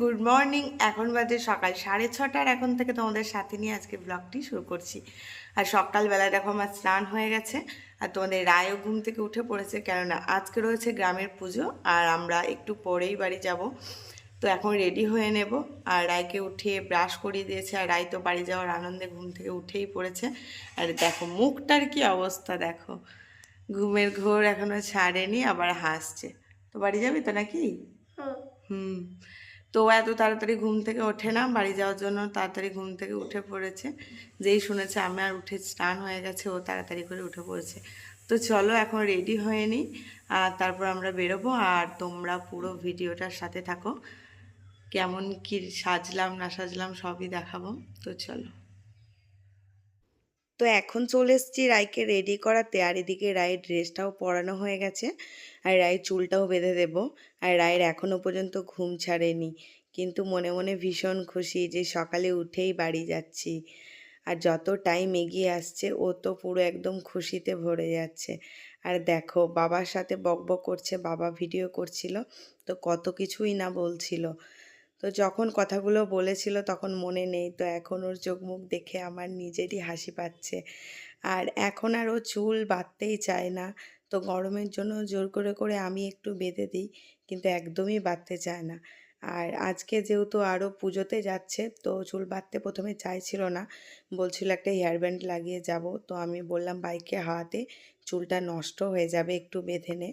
Good morning. এখন বাজে সকাল সাড়ে ছটার। এখন থেকে তোমাদের সাথে নিয়ে আজকে ব্লগটি শুরু করছি। আর সকালবেলা দেখো আমার স্নান হয়ে গেছে আর তোমাদের রায়ও ঘুম থেকে উঠে পড়েছে কেননা আজকে রয়েছে গ্রামের পুজো আর আমরা একটু পরেই বাড়ি যাব। তো এখন রেডি হয়ে নেব আর রায়কে উঠিয়ে ব্রাশ করিয়ে দিয়েছে আর রায় তো বাড়ি যাওয়ার আনন্দে ঘুম থেকে উঠেই পড়েছে। আর দেখো মুখটার কি অবস্থা দেখো। ঘুমের ঘোর এখনও ছাড়েনি আবার হাসছে। তো বাড়ি যাবি তো নাকি? হুম। তো এত তাড়াতাড়ি ঘুম থেকে ওঠে না, বাড়ি যাওয়ার জন্য তাড়াতাড়ি ঘুম থেকে উঠে পড়েছে। যেই শুনেছে আমি আর উঠে স্নান হয়ে গেছে, ও তাড়াতাড়ি করে উঠে পড়েছে। তো চলো এখন রেডি হয়ে নিই আর তারপর আমরা বেরোবো, আর তোমরা পুরো ভিডিওটার সাথে থাকো। কেমন কি সাজলাম, না সাজলাম সবই দেখাবো। তো চলো। তো এখন চলে এসেছি রায়কে রেডি করাতে। আর এদিকে রায়ের ড্রেসটাও পরানো হয়ে গেছে। আর রায়ের চুলটাও বেঁধে দেব। আর রায়ের এখনও পর্যন্ত ঘুম ছাড়েনি। কিন্তু মনে মনে ভীষণ খুশি যে সকালে উঠেই বাড়ি যাচ্ছি। আর যত টাইম এগিয়ে আসছে, ও তো পুরো একদম খুশিতে ভরে যাচ্ছে। আর দেখো, বাবার সাথে বকবক করছে, বাবা ভিডিও করছিল, তো কত কিছুই না বলছিল। তো যখন কথাগুলো বলেছিল তখন মনে নেই। তো এখন ওর চোখ মুখ দেখে আমার নিজেরই হাসি পাচ্ছে। আর এখন আর ও চুল বাঁধতেই চায় না। তো গরমের জন্য জোর করে করে আমি একটু বেঁধে দিই, কিন্তু একদমই বাঁধতে চায় না। আর আজকে যেহেতু আরও পুজোতে যাচ্ছে, তো চুল বাঁধতে প্রথমে চাইছিল না। বলছিল একটা হেয়ার ব্যান্ড লাগিয়ে যাব। তো আমি বললাম, বাইকে হাওয়াতে চুলটা নষ্ট হয়ে যাবে একটু বেঁধে নে।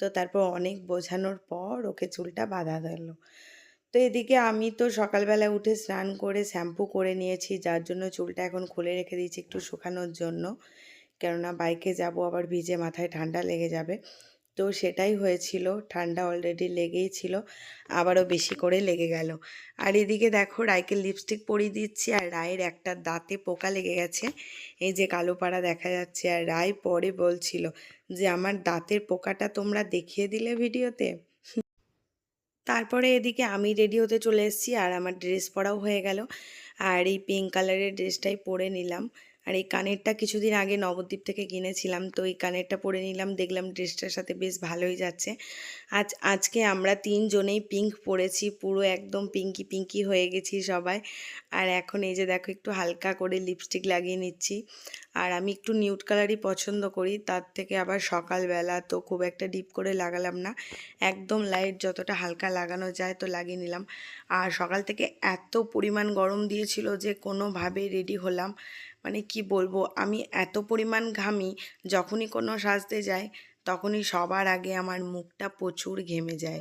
তো তারপর অনেক বোঝানোর পর ওকে চুলটা বাঁধা দিল তো এদিকে আমি তো সকালবেলা উঠে স্নান করে শ্যাম্পু করে নিয়েছি, যার জন্য চুলটা এখন খুলে রেখে দিয়েছি একটু শুকানোর জন্য। কেননা বাইকে যাব আবার ভিজে মাথায় ঠান্ডা লেগে যাবে। তো সেটাই হয়েছিল, ঠান্ডা অলরেডি লেগেই ছিল, আবারও বেশি করে লেগে গেল। আর এদিকে দেখো রায়কে লিপস্টিক পরিয়ে দিচ্ছি, আর রায়ের একটা দাঁতে পোকা লেগে গেছে। এই যে কালো পাড়া দেখা যাচ্ছে, আর রায় পরে বলছিল যে, আমার দাঁতের পোকাটা তোমরা দেখিয়ে দিলে ভিডিওতে? তারপরে এদিকে আমি রেডি হতে চলে এসেছি আর আমার ড্রেস পরাও হয়ে গেল। আর এই পিঙ্ক কালারের ড্রেসটাই পরে নিলাম। আর এই কানেরটা কিছুদিন আগে নবদ্বীপ থেকে কিনেছিলাম, তো এই কানেরটা পরে নিলাম, দেখলাম ড্রেসটার সাথে বেশ ভালোই যাচ্ছে। আজ, আজকে আমরা তিনজনেই পিঙ্ক পরেছি, পুরো একদম পিঙ্কি পিঙ্কি হয়ে গেছি সবাই। আর এখন এই যে দেখো, একটু হালকা করে লিপস্টিক লাগিয়ে নিচ্ছি। আর আমি একটু নিউট কালারই পছন্দ করি, তার থেকে আবার সকালবেলা তো খুব একটা ডিপ করে লাগালাম না। একদম লাইট যতটা হালকা লাগানো যায় তো লাগিয়ে নিলাম। আর সকাল থেকে এত পরিমাণ গরম দিয়েছিল যে কোনোভাবেই রেডি হলাম। মানে কি বলব, আমি এত পরিমাণ ঘামি, যখনই কোনো সাজতে যাই, তখনই সবার আগে আমার মুখটা প্রচুর ঘেমে যায়।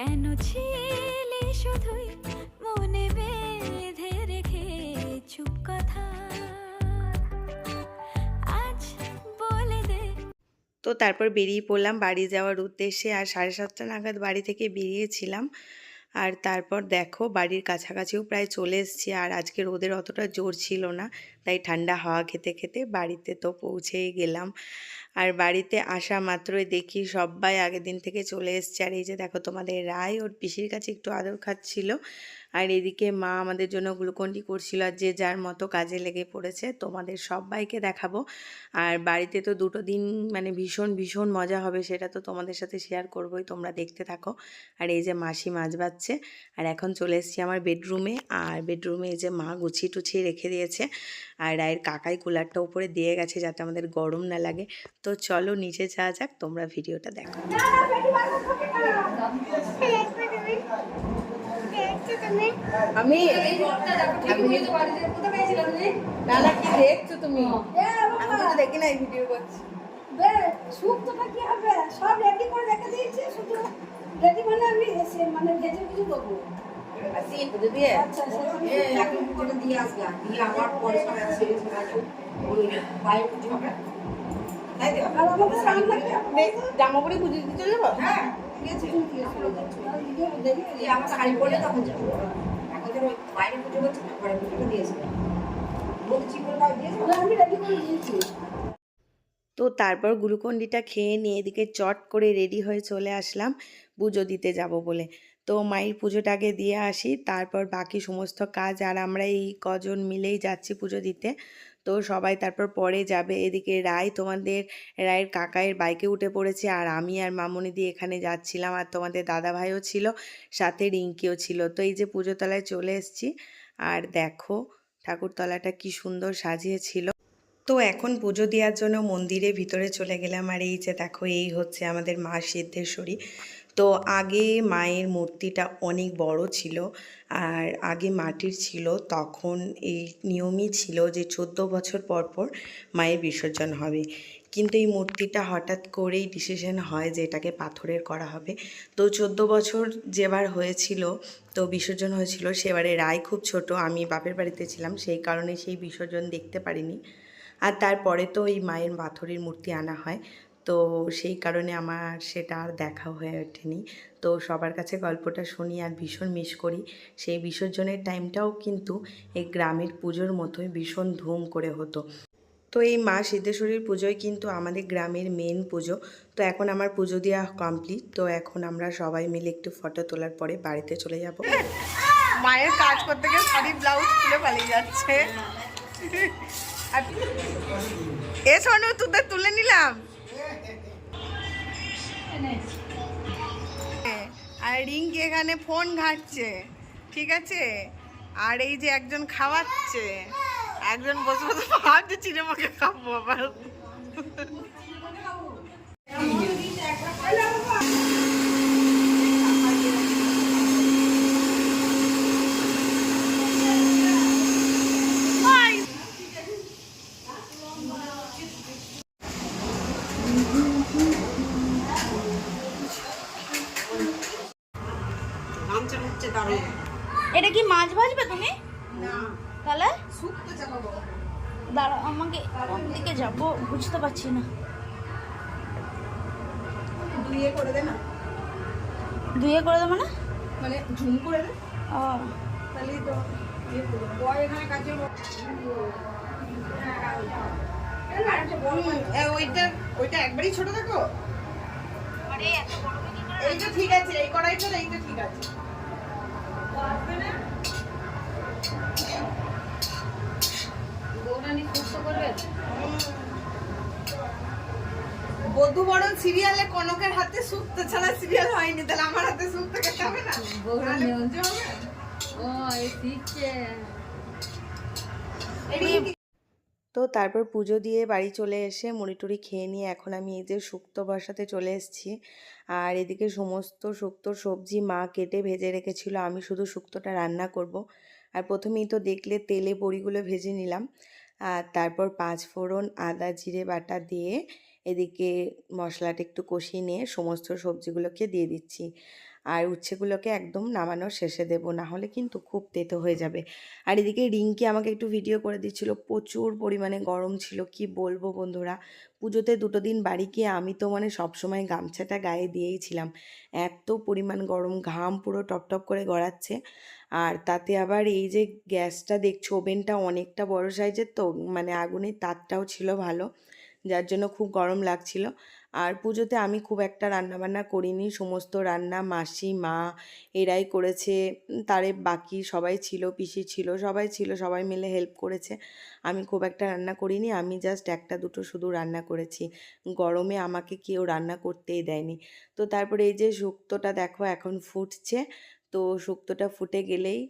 কেন ছিলে শুধুই মনে বেঁধে রেখে চুপ কথা? আজ বলে দে। তো তারপর বেরিয়ে পড়লাম, বাড়ি যাওয়ার উদ্দেশ্যে, আর সাড়ে সাতটা নাগাদ বাড়ি থেকে বেরিয়েছিলাম। আর তারপর দেখো বাড়ির কাছাকাছিও প্রায় চলে এসছি আর আজকে রোদের অতটা জোর ছিল না, তাই ঠান্ডা হাওয়া খেতে খেতে বাড়িতে তো পৌঁছেই গেলাম। আর বাড়িতে আসা মাত্রই দেখি সবাই আগের দিন থেকে চলে এসছে। আর এই যে দেখো তোমাদের রায়, ওর পিসির কাছে একটু আদর খাচ্ছিল। আর এদিকে মা আমাদের জন্য গ্লুকন্ডি করছিল আর যে যার মতো কাজে লেগে পড়েছে, তোমাদের সবাইকে দেখাবো। আর বাড়িতে তো দুটো দিন মানে ভীষণ ভীষণ মজা হবে, সেটা তো তোমাদের সাথে শেয়ার করবোই, তোমরা দেখতে থাকো। আর এই যে মাসি মাছ বাচ্ছে, আর এখন চলে এসেছি আমার বেডরুমে আর বেডরুমে এই যে মা গুছিয়ে টুছিয়ে রেখে দিয়েছে। আর রায়ের কাকাই কুলারটা উপরে দিয়ে গেছে যাতে আমাদের গরম না লাগে। তো চলো নিচে যাওয়া যাক, তোমরা ভিডিওটা দেখো। আমি আমি না না কি দেখছ তুমি আমি তো দেখি না ভিডিও করছি। শুক্তোটা কি হবে। সব রেডি করে রেখে দিয়েছি শুধু রেডি মানে আমি মানে ভেজে ভেজে দেবো আসি পুজো দিয়ে। এ, এখন দিয়ে আসলাম দিয়ে আবার পরে সব একসাথে ওই বাইরে পুজো হবে। তাই তো? আর আমাকে স্নান জামা পরে পুজো দিতে চলে যাব? হ্যাঁ। ঠিক আছে আমার শাড়ি পরলে তখন যাব। এখন যেন বাইরে পুজো করছে না ঘরে পুজোটা দিয়েছে। বলছি করে দিয়েছে। আমি রেডি করে দিয়েছি। তো তারপর গ্লুকন্ডিটা খেয়ে নিয়ে এদিকে চট করে রেডি হয়ে চলে আসলাম পুজো দিতে যাব বলে। তো মায়ের পুজোটা আগে দিয়ে আসি তারপর বাকি সমস্ত কাজ আর আমরা এই কজন মিলেই যাচ্ছি পুজো দিতে। তো সবাই তারপর পরে যাবে। এদিকে রায় তোমাদের, রায়ের কাকায়ের বাইকে উঠে পড়েছে আর আমি আর মামনি দিয়ে এখানে যাচ্ছিলাম আর তোমাদের দাদা ভাইও ছিল, সাথে রিঙ্কিও ছিল। তো এই যে পুজোতলায় চলে এসেছি। আর দেখো ঠাকুরতলাটা কি সুন্দর সাজিয়েছিল। তো এখন পুজো দেওয়ার জন্য মন্দিরের ভিতরে চলে গেলাম। আর এই যে দেখো, এই হচ্ছে আমাদের মা সিদ্ধেশ্বরী। তো আগে মায়ের মূর্তিটা অনেক বড় ছিল আর আগে মাটির ছিল, তখন এই নিয়মই ছিল যে চোদ্দ বছর পর পর মায়ের বিসর্জন হবে। কিন্তু এই মূর্তিটা হঠাৎ করেই ডিসিশন হয় যে এটাকে পাথরের করা হবে। তো চোদ্দ বছর যেবার হয়েছিল, তো বিসর্জন হয়েছিল, সেবারে রায় খুব ছোট, আমি বাপের বাড়িতে ছিলাম, সেই কারণে সেই বিসর্জন দেখতে পারিনি। আর তারপরে তো এই মায়ের পাথরের মূর্তি আনা হয়। তো সেই কারণে আমার সেটা আর দেখা হয়ে ওঠেনি। তো সবার কাছে গল্পটা শুনি আর ভীষণ মিস করি। সেই বিসর্জনের টাইমটাও কিন্তু এই গ্রামের পুজোর মতোই ভীষণ ধুম করে হতো। তো এই মা সিদ্ধেশ্বরীর পুজোই কিন্তু আমাদের গ্রামের মেন পুজো। তো এখন আমার পুজো দেওয়া কমপ্লিট তো এখন আমরা সবাই মিলে একটু ফটো তোলার পরে বাড়িতে চলে যাব। মায়ের কাজ করতে গিয়ে শাড়ি ব্লাউজ খুলে পালিয়ে যাচ্ছে। এ সোনু, তোদের তুলে নিলাম। আর রিঙ্কি এখানে ফোন ঘাটছে, ঠিক আছে? আর এই যে একজন খাওয়াচ্ছে, একজন বসে বসে ভাবছে চিনেমাকে খাব আবার। ধুয়ে করে দেবো না মানে ঝুম করে দে। ও। তো ইয়ে ওইটা ওইটা একবারই ছোট দেখো। এইটা ঠিক আছে এই কড়াইটা না, এইটা ঠিক আছে। বধু বরণ সিরিয়ালে কনকের হাতে সুপ্ত ছাড়া সিরিয়াল হয়নি তাহলে আমার হাতে সুপ্ত খেতে হবে না? তো তারপর পুজো দিয়ে বাড়ি চলে এসে মুড়ি টুড়ি খেয়ে নিয়ে এখন আমি এই যে শুক্তো বসাতে চলে এসেছি। আর এদিকে সমস্ত শুক্তোর সবজি মা কেটে ভেজে রেখেছিল আমি শুধু শুক্তোটা রান্না করব। আর প্রথমেই তো দেখলে তেলে বড়িগুলো ভেজে নিলাম। আর তারপর পাঁচ ফোড়ন আদা জিরে বাটা দিয়ে এদিকে মশলাটা একটু কষিয়ে নিয়ে সমস্ত সবজিগুলোকে দিয়ে দিচ্ছি। আর উচ্ছেগুলোকে একদম নামানোর শেষে দেবো, না হলে কিন্তু খুব তেতো হয়ে যাবে। আর এদিকে রিঙ্কি আমাকে একটু ভিডিও করে দিচ্ছিল, প্রচুর পরিমাণে গরম ছিল, কি বলব বন্ধুরা? পুজোতে দুটো দিন বাড়ি গিয়ে আমি তো মানে সবসময় গামছাটা গায়ে দিয়েই ছিলাম। এত পরিমাণ গরম, ঘাম পুরো টপ টপ করে গড়াচ্ছে। আর তাতে আবার এই যে গ্যাসটা দেখছ, ওভেনটা অনেকটা বড় সাইজের তো মানে আগুনের তারটাও ছিল ভালো। যার জন্য খুব গরম লাগছিল। আর পুজোতে আমি খুব একটা রান্নাবান্না করিনি। সমস্ত রান্না মাসি, মা এরাই করেছে। তারে বাকি সবাই ছিল, পিসি ছিল, সবাই ছিল, সবাই মিলে হেল্প করেছে। আমি খুব একটা রান্না করিনি। আমি জাস্ট একটা দুটো শুধু রান্না করেছি। গরমে আমাকে কেউ রান্না করতেই দেয়নি। তো তারপরে এই যে শুক্তোটা দেখো এখন ফুটছে। তো শুক্তোটা ফুটে গেলেই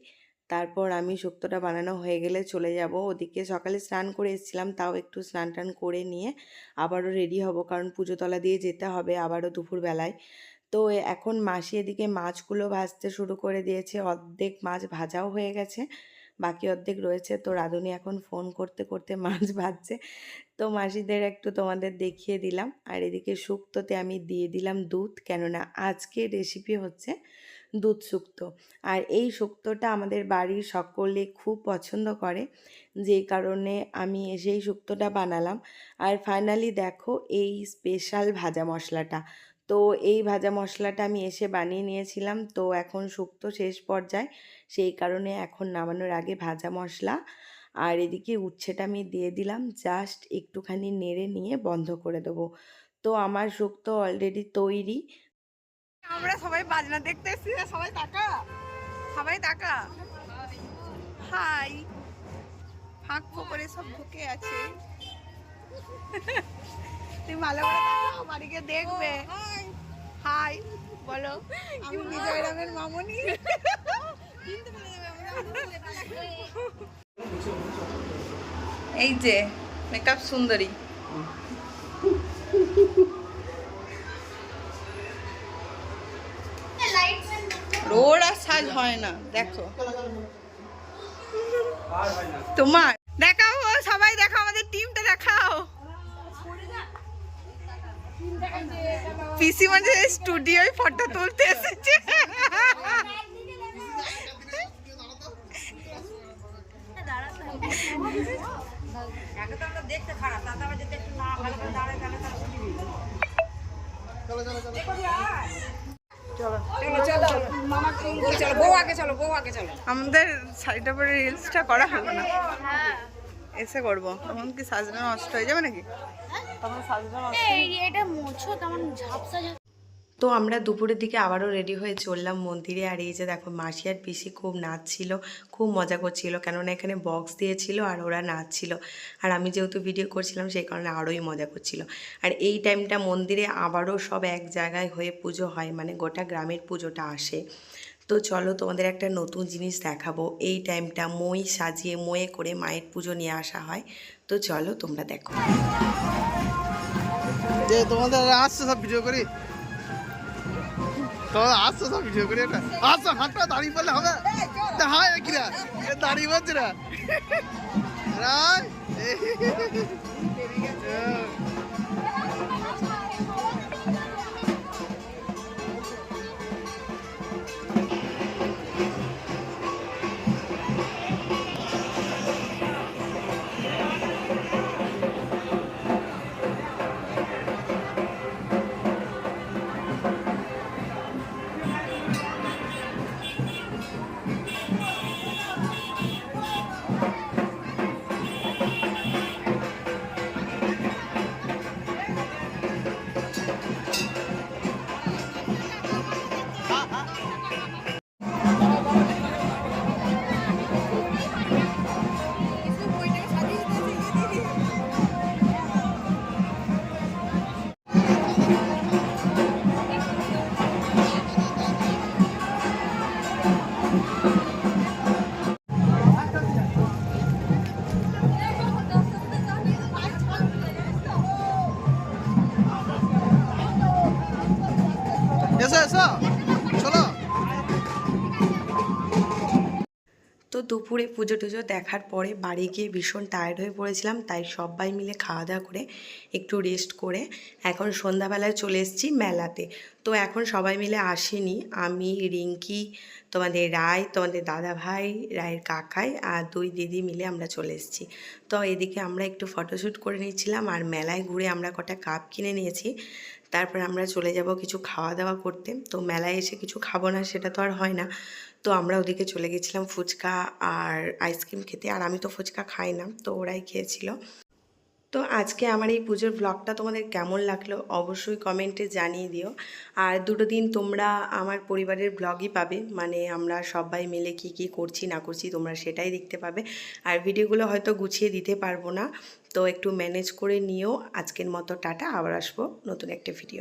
তারপর আমি শুক্তটা বানানো হয়ে গেলে চলে যাব ওদিকে। সকালে স্নান করে এসেছিলাম, তাও একটু স্নান টান করে নিয়ে আবারও রেডি হব, কারণ পুজোতলা দিয়ে যেতে হবে আবারও দুপুরবেলায়। তো এখন মাসি এদিকে মাছগুলো ভাজতে শুরু করে দিয়েছে, অর্ধেক মাছ ভাজাও হয়ে গেছে। বাকি অর্ধেক রয়েছে। তো রাঁধুনি এখন ফোন করতে করতে মাছ ভাজছে। তো মাসিদের একটু তোমাদের দেখিয়ে দিলাম। আর এদিকে শুক্তোতে আমি দিয়ে দিলাম দুধ, কেননা আজকে রেসিপি হচ্ছে দুধ শুক্তো। আর এই শুক্তোটা আমাদের বাড়ির সকলে খুব পছন্দ করে। যেই কারণে আমি সেই শুক্তোটা বানালাম। আর ফাইনালি দেখো এই স্পেশাল ভাজা মশলাটা। তো এই ভাজা মশলাটা আমি এসে বানিয়ে নিয়েছিলাম। তো এখন শুক্তো শেষ পর্যায়ে, সেই কারণে এখন নামানোর আগে ভাজা মশলা আর এদিকে উচ্ছেটা আমি দিয়ে দিলাম। জাস্ট একটুখানি নেড়ে নিয়ে বন্ধ করে দেবো। তো আমার শুক্তো অলরেডি তৈরি। আমরা সবাই বাজনা দেখতে সবাই তাকা। সবাই তাকা। হাই। ফাঁক করে সব ঢুকে আছে। তুমি ভালো করে তাকাও বাড়িকে দেখবে। হাই বলো আমি রামের মামনি। এই যে মেকআপ সুন্দরী। রোড আর সাজ হয় না দেখো। তোমার। দেখাও সবাই দেখাও আমাদের টিমটা দেখাও। পিসি মানে স্টুডিওয় ফটো তুলতে এসেছে। আমাদের শাড়িটা পরে রিলসটা করা হলো না। এসে করব। তখন কি সাজনা নষ্ট হয়ে যাবে নাকি? তখন সাজনা নষ্ট এই এটা মোছো কেমন ঝাপসা তো আমরা দুপুরের দিকে আবারও রেডি হয়ে চললাম মন্দিরে। আর এই যে দেখো মাসি আর পিসি খুব নাচছিল খুব মজা করছিল কেননা এখানে বক্স দিয়েছিল আর ওরা নাচছিল। আর আমি যেহেতু ভিডিও করছিলাম সেই কারণে আরোই মজা করছিল। আর এই টাইমটা মন্দিরে আবারও সব এক জায়গায় হয়ে পুজো হয় মানে গোটা গ্রামের পুজোটা আসে। তো চলো তোমাদের একটা নতুন জিনিস দেখাবো। এই টাইমটা মই সাজিয়ে ময়ে করে মায়ের পুজো নিয়ে আসা হয়। তো চলো তোমরা দেখো। তোমাদের আসছে সব ভিডিও করি? তোমাদের আসছে সব ভিডিও আসছো দাঁড়িয়ে পড়লে হয় দাঁড়িয়ে তো দুপুরে পুজো টুজো দেখার পরে বাড়ি গিয়ে ভীষণ টায়ার্ড হয়ে পড়েছিলাম, তাই সবাই মিলে খাওয়া দাওয়া করে একটু রেস্ট করে এখন সন্ধ্যাবেলায় চলে এসেছি মেলাতে। তো এখন সবাই মিলে আসেনি, আমি, রিঙ্কি, তোমাদের রায়, তোমাদের দাদা ভাই রায়ের কাকাই আর দুই দিদি মিলে আমরা চলে এসেছি। তো এদিকে আমরা একটু ফটোশ্যুট করে নিয়েছিলাম আর মেলায় ঘুরে আমরা কটা কাপ কিনে নিয়েছি, তারপর আমরা চলে যাব কিছু খাওয়া দাওয়া করতে। তো মেলায় এসে কিছু খাব না সেটা তো আর হয় না। তো আমরা ওদিকে চলে গেছিলাম ফুচকা আর আইসক্রিম খেতে। আর আমি তো ফুচকা খাই না, তো ওরাই খেয়েছিল। তো আজকে আমার এই পুজোর ব্লগটা তোমাদের কেমন লাগল অবশ্যই কমেন্টে জানিয়ে দিও। আর দুটো দিন তোমরা আমার পরিবারের ব্লগই পাবে মানে আমরা সবাই মিলে কি কি করছি না করছি তোমরা সেটাই দেখতে পাবে। আর ভিডিওগুলো হয়তো গুছিয়ে দিতে পারব না, তো একটু ম্যানেজ করে নিও। আজকের মতো টাটা, আবার আসব নতুন একটা ভিডিও